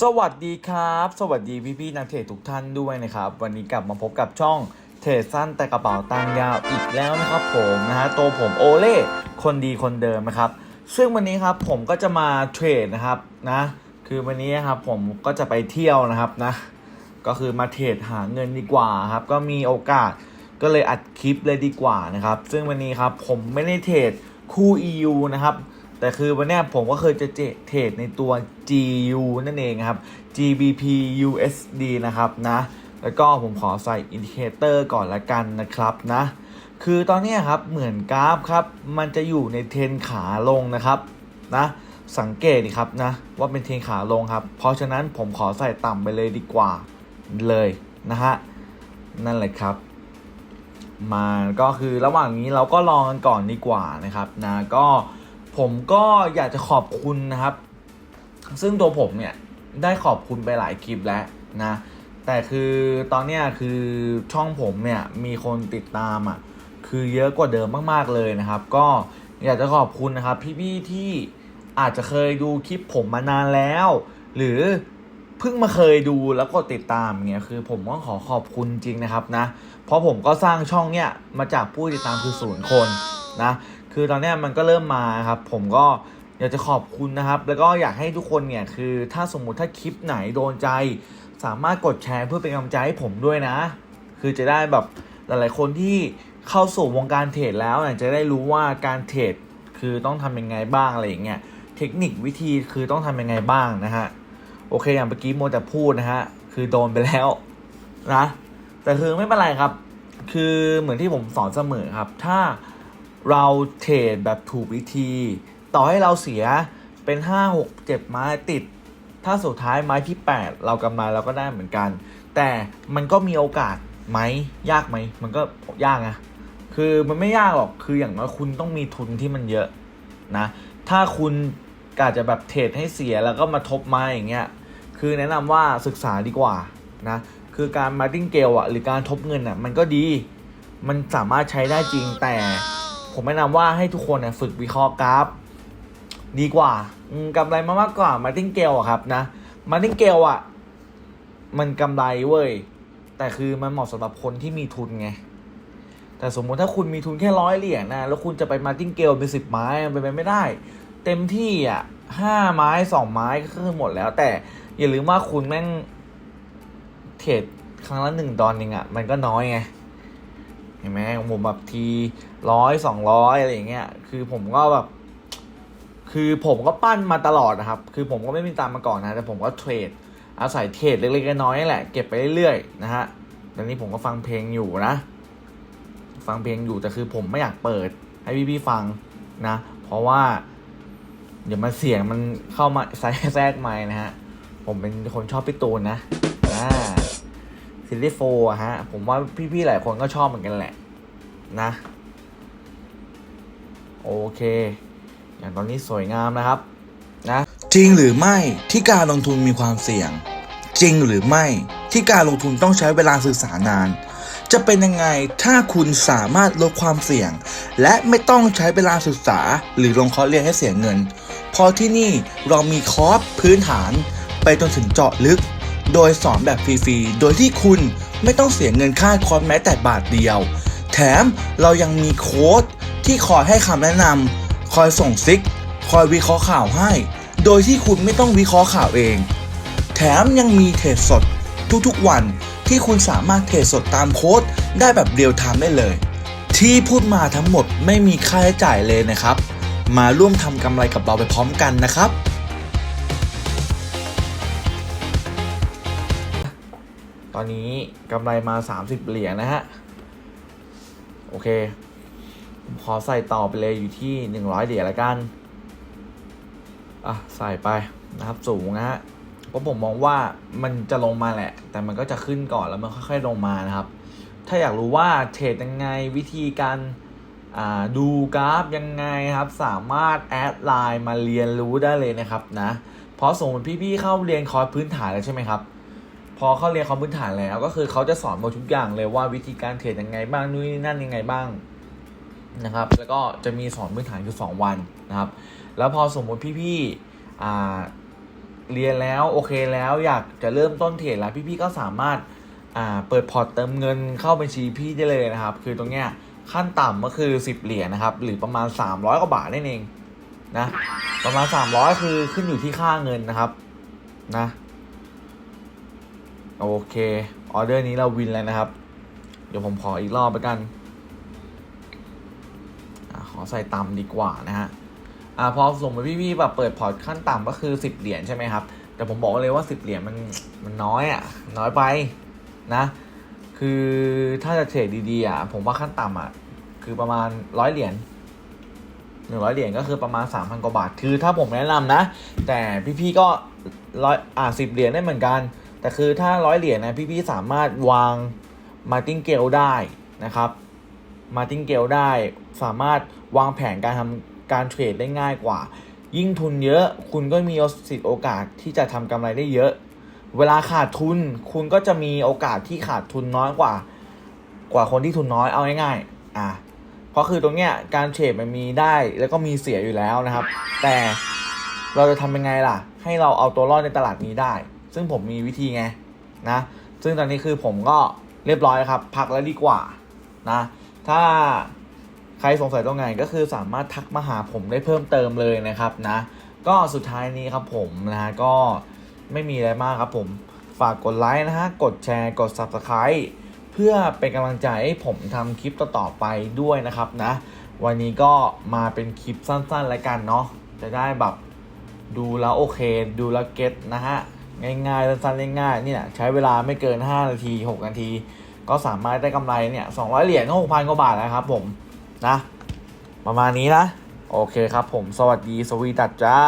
สวัสดีครับ สวัสดีพี่ๆนักเทรดทุกท่านด้วยนะครับ วันนี้กลับมาพบกับช่องเทรดสั้นแต่กระเป๋าตังยาวอีกแล้วนะครับผมนะฮะตัวผมโอเล่คนดีคนเดิมนะครับ ซึ่งวันนี้ครับผมก็จะมาเทรดนะครับนะ คือวันนี้ครับผมก็จะไปเที่ยวนะครับนะ ก็คือมาเทรดหาเงินดีกว่าครับ ก็มีโอกาสก็เลยอัดคลิปเลยดีกว่านะครับ ซึ่งวันนี้ครับผมไม่ได้เทรดคู่ EU นะครับ แต่คือวันนี้ผมก็เคยจะเทรดในตัว GU นั่นเองครับ GBP USD นะครับนะแล้วก็ผมขอใส่อินดิเคเตอร์ก่อนละกันนะครับนะคือตอนนี้ครับเหมือนกราฟครับมันจะอยู่ในเทนขาลงนะครับนะสังเกตดิครับนะว่าเป็นเทนขาลงครับ เพราะฉะนั้นผมขอใส่ต่ำไปเลยดีกว่าเลยนะฮะนั่นแหละครับ มาก็คือระหว่างนี้เราก็ลองกันก่อนดีกว่านะครับนะก็ ผมก็อยากจะขอบคุณนะครับ ซึ่งตัวผมเนี่ยได้ขอบคุณไปหลายคลิปแล้วนะ แต่คือตอนเนี้ยคือช่องผมเนี่ยมีคนติดตามอะคือเยอะกว่าเดิมมากๆเลยนะครับ ก็อยากจะขอบคุณนะครับ พี่ๆที่อาจจะเคยดูคลิปผมมานานแล้ว หรือเพิ่งมาเคยดูแล้วก็ติดตามเงี้ยคือผมก็ขอขอบคุณจริงนะครับนะ เพราะผมก็สร้างช่องเนี่ยมาจากผู้ติดตามคือศูนย์คนนะ คือตอนนี้มันก็เริ่มมาครับ ผมก็อยากจะขอบคุณนะครับ แล้วก็อยากให้ทุกคนเนี่ยคือถ้าสมมุติถ้าคลิปไหนโดนใจ สามารถกดแชร์เพื่อเป็นกำลังใจให้ผมด้วยนะ คือจะได้แบบหลาย ๆ คนที่เข้าสู่วงการเทรดแล้วเนี่ยจะได้รู้ว่าการเทรดคือต้องทำยังไงบ้างอะไรอย่างเงี้ยเทคนิควิธีคือต้องทำยังไงบ้างนะฮะโอเคอย่างเมื่อกี้โมแต่พูดนะฮะคือโดนไปแล้วนะแต่คือไม่เป็นไรครับ คือเหมือนที่ผมสอนเสมอครับ ถ้า เราเทรดแบบถูกวิธี ต่อให้เราเสียเป็น 5 6 7 ไม้ติด ถ้าสุดท้ายไม้ที่ 8 เรากำไรเราก็ได้เหมือนกัน แต่มันก็มีโอกาสไหมยากไหม มันก็ยากนะคือมันไม่ยากหรอกคืออย่างน้อยคุณต้องมีทุนที่มันเยอะนะ ถ้าคุณกาจะแบบเทรดให้เสียแล้วก็มาทบมาอย่างเงี้ยคือแนะนำว่าศึกษาดีกว่านะคือการมาร์ติ้งเกลอะหรือการทบเงินอะมันก็ดี มันสามารถใช้ได้จริงแต่ ผมแนะนำว่าให้ทุกคนเนี่ยฝึกวิเคราะห์กราฟ ดีกว่าอืมกำไรมามากกว่ามาติ้งเกลอะครับนะมาร์ติ้งเกลอะมันกำไรเว้ย แต่คือมันเหมาะสำหรับคนที่มีทุนไง แต่สมมุติถ้าคุณมีทุนแค่ร้อยเหรียญนะ แล้วคุณจะไปมาร์ติ้งเกลเป็นสิบไม้เป็นไปไม่ได้ เต็มที่อะห้าไม้สองไม้ก็คือหมดแล้ว แต่อย่าลืมว่าคุณแม่งเทรดครั้งละหนึ่งดอนเองอะมันก็น้อยไง เห็นไหมผมแบบทีร้อยสองร้อยอะไรอย่างเงี้ยคือผมก็แบบ คือผมก็ปั้นมาตลอดนะครับ คือผมก็ไม่มีตามมาก่อนนะแต่ผมก็เทรดอาศัยเทรดเล็กๆน้อยๆนี่แหละเก็บไปเรื่อยๆนะฮะตอนนี้ผมก็ฟังเพลงอยู่นะ ฟังเพลงอยู่แต่คือผมไม่อยากเปิดให้พี่ๆฟังนะ เพราะว่า เดี๋ยวมันเสียงมันเข้ามาแทรกแทรกไมานะฮะผมเป็นคนชอบพี่ตูนนะอ่า ซิลลี่โฟอะฮะ ผมว่าพี่ๆหลายคนก็ชอบเหมือนกันแหละ นะ โอเค อย่างตอนนี้สวยงามนะครับ นะ จริงหรือไม่ที่การลงทุนมีความเสี่ยง จริงหรือไม่ที่การลงทุนต้องใช้เวลาศึกษานาน จะเป็นยังไงถ้าคุณสามารถลดความเสี่ยง และไม่ต้องใช้เวลาศึกษา หรือลงคอร์สเรียนให้เสียเงิน เพราะที่นี่เรามีคอร์สพื้นฐาน ไปจนถึงเจาะลึก โดยสอนแบบฟรีๆ โดยที่คุณไม่ต้องเสียเงินค่าคอร์สแม้แต่บาทเดียว แถมเรายังมีโค้ดที่คอยให้คำแนะนำ คอยส่งซิก คอยวิเคราะห์ข่าวให้ โดยที่คุณไม่ต้องวิเคราะห์ข่าวเอง แถมยังมีเทรดสดทุกๆวันที่คุณสามารถเทรดสดตามโค้ดได้แบบเรียลไทม์ได้เลย ที่พูดมาทั้งหมดไม่มีค่าใช้จ่ายเลยนะครับ มาร่วมทำกำไรกับเราไปพร้อมกันนะครับ ตอนนี้กำไรมา 30 เหรียญนะฮะ โอเค ผมขอใส่ต่อไปเลยอยู่ที่ 100 เหรียญละกัน อะ ใส่ไปนะครับสูงนะฮะเพราะผมมองว่ามันจะลงมาแหละ แต่มันก็จะขึ้นก่อนแล้วมันค่อยๆลงมานะครับ ถ้าอยากรู้ว่าเทรดยังไงวิธีการดูกราฟยังไงครับ สามารถแอดไลน์มาเรียนรู้ได้เลยนะครับนะ เพราะสมมติพี่ๆเข้าเรียนคอร์สพื้นฐานแล้วใช่ไหมครับ พอเข้าเรียนคอร์สพื้นฐานแล้ว ก็คือเขาจะสอนหมดทุกอย่างเลยว่าวิธีการเทรดยังไงบ้างนู่นนี่นั่นยังไงบ้างนะครับ แล้วก็จะมีสอนพื้นฐานคือ2วันนะครับ แล้วพอสมมติพี่ๆเรียนแล้วโอเคแล้วอยากจะเริ่มต้นเทรดแล้วพี่ๆก็สามารถเปิดพอร์ตเติมเงินเข้าบัญชีพี่ได้เลยนะครับ คือตรงเนี้ยขั้นต่ำก็คือ 10 เหรียญนะครับ หรือประมาณ 300กว่าบาทนั่นเองนะประมาณ 300 คือขึ้นอยู่ที่ค่าเงินนะครับนะ โอเค ออเดอร์นี้เราวินแล้วนะครับ เดี๋ยวผมขออีกรอบไปกันอขอใส่ต่ำดีกว่านะฮะอ่าพอส่งไปพี่ๆแบบเปิดพอร์ตขั้นต่ำก็คือ 10 เหรียญใช่ไหมครับ แต่ผมบอกเลยว่า 10 เหรียญมันมันน้อยอะ น้อยไปนะ คือถ้าจะเทรดดีๆอะผมว่าขั้นต่ำอะคือประมาณร้อยเหรียญหนึ่งร้อยเหรียญก็คือประมาณ3,000กว่าบาท คือถ้าผมแนะนำนะ แต่พี่ๆก็ร้อยอ่าสิบเหรียญได้เหมือนกัน แต่คือถ้าร้อยเหรียญนะพี่ๆสามารถวางมาติงเกลได้นะครับ มาติงเกลได้สามารถวางแผนการทำการเทรดได้ง่ายกว่า ยิ่งทุนเยอะคุณก็มีสิทธิ์โอกาสที่จะทำกำไรได้เยอะ เวลาขาดทุนคุณก็จะมีโอกาสที่ขาดทุนน้อยกว่า กว่าคนที่ทุนน้อยเอาง่ายๆอะเพราะคือตรงเนี้ยการเทรดมันมีได้แล้วก็มีเสียอยู่แล้วนะครับ แต่เราจะทำยังไงล่ะ ให้เราเอาตัวรอดในตลาดนี้ได้ ซึ่งผมมีวิธีไงนะ ซึ่งตอนนี้คือผมก็เรียบร้อยครับ พักแล้วดีกว่านะ ถ้าใครสงสัยตรงไหนก็คือสามารถทักมาหาผมได้เพิ่มเติมเลยนะครับนะ ก็สุดท้ายนี้ครับผมนะฮะก็ไม่มีอะไรมากครับผมฝากกดไลค์นะฮะ กดแชร์ กด Subscribe เพื่อเป็นกำลังใจให้ผมทำคลิปต่อๆไปด้วยนะครับนะ วันนี้ก็มาเป็นคลิปสั้นๆแล้วกันเนาะจะได้แบบดูแล้วโอเค ดูแล้วเก็ตนะฮะ ง่ายๆสั้นๆง่ายๆเนี่ยใช้เวลาไม่เกิน 5 นาที 6 นาที ก็สามารถได้กำไรเนี่ย200 เหรียญก็6,000กว่าบาทนะครับผมนะ ประมาณนี้นะ โอเคครับผมสวัสดีสวีดัตจ้า